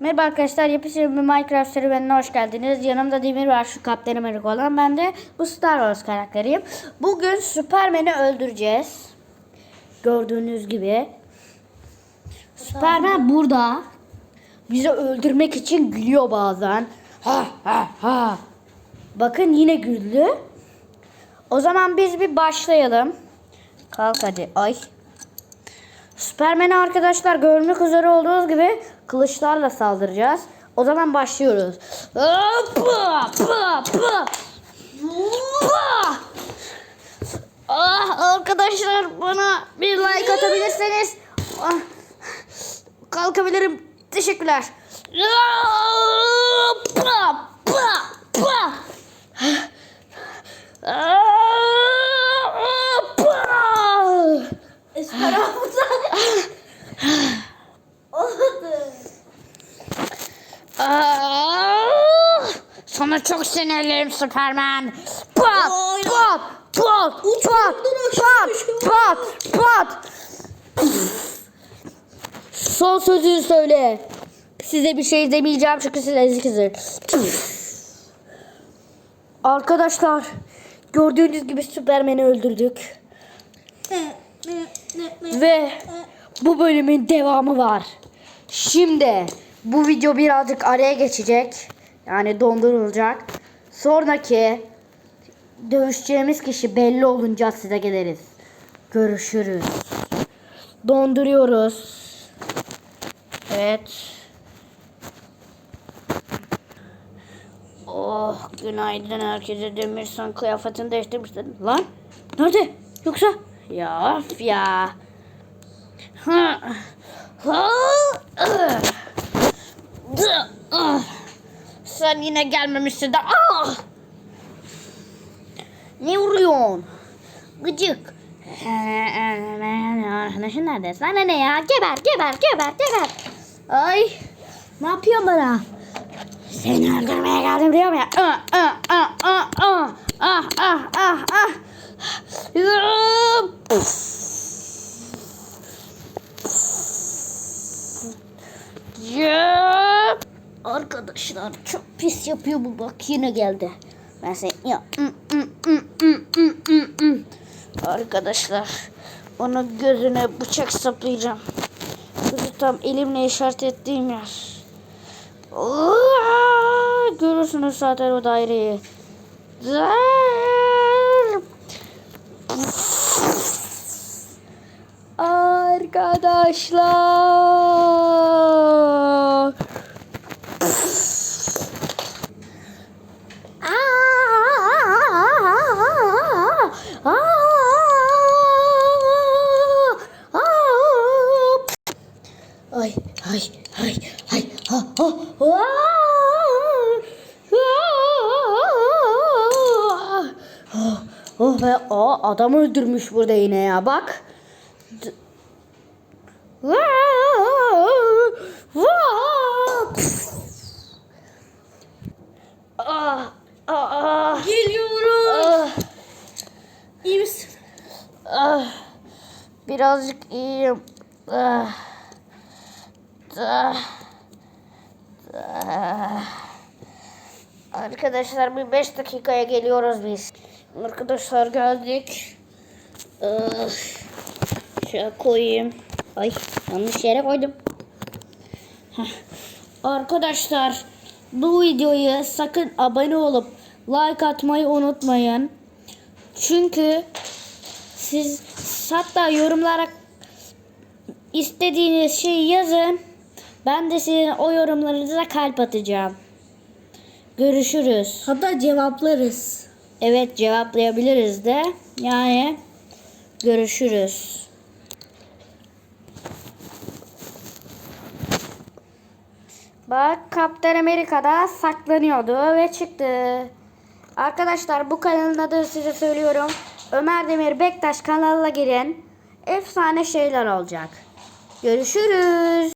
Merhaba arkadaşlar, yepyeni bir Minecraft serüvenine hoş geldiniz. Yanımda Demir var, şu Kaptan Amerika olan. Ben de bu Star Wars karakteriyim. Bugün Superman'i öldüreceğiz. Gördüğünüz gibi. Superman burada. Bizi öldürmek için gülüyor bazen. Ha ha ha. Bakın yine güldü. O zaman biz bir başlayalım. Kalk hadi. Ay. Superman'e arkadaşlar görmek üzere olduğunuz gibi kılıçlarla saldıracağız. O zaman başlıyoruz. Ah arkadaşlar bana bir like atabilirseniz ah, kalkabilirim. Teşekkürler. Pa. Ah, Sana çok sinirliyim Superman. Pat, Oy. pat, pat, pat, pat, pat, pat. Son sözünü söyle. Size bir şey demeyeceğim çünkü siz ezikizir. Arkadaşlar gördüğünüz gibi Superman'i öldürdük. Ve bu bölümün devamı var. Şimdi bu video birazcık araya geçecek. Yani dondurulacak. Sonraki dövüşeceğimiz kişi belli olunca size geliriz. Görüşürüz. Donduruyoruz. Evet. Oh günaydın herkese demirsan kıyafetini değiştirmiştin. Lan nerede? Yoksa ya of ya. Ha. Ha. Sen yine gelmemişsin de. Ah! Ne vuruyorsun? Gıcık. Arkadaşın nerede? Sana ne ya? Geber geber geber geber. Ay. Ne yapıyor bana? Seni öldürmeye geldim diyorum ya. Ah ah ah ah ah ah ah ah. ah. Arkadaşlar çok pis yapıyor bu bak yine geldi. Ben seni ya. Arkadaşlar onun gözüne bıçak saplayacağım. Gözü tam elimle işaret ettiğim yer. Görürsünüz zaten o daireyi. Arkadaşlar. Ay ay ay ay ha ha ha Oh, oh be o adam öldürmüş burada yine ya bak. Ah, ah, ah, Geliyorum. ah. İyi misin? Ah, birazcık iyiyim. Ah, ah. Arkadaşlar bir 5 dakikaya geliyoruz biz. Arkadaşlar geldik. Ah, şöyle koyayım. Ay yanlış yere koydum. Arkadaşlar bu videoyu sakın abone olup like atmayı unutmayın. Çünkü siz hatta yorumlara istediğiniz şeyi yazın. Ben de sizin o yorumlarınıza kalp atacağım. Görüşürüz. Hatta cevaplarız. Evet cevaplayabiliriz de. Yani görüşürüz. Bak Kaptan Amerika'da saklanıyordu ve çıktı. Arkadaşlar bu kanalın adını size söylüyorum. Ömer Demir Bektaş kanalına girin. Efsane şeyler olacak. Görüşürüz.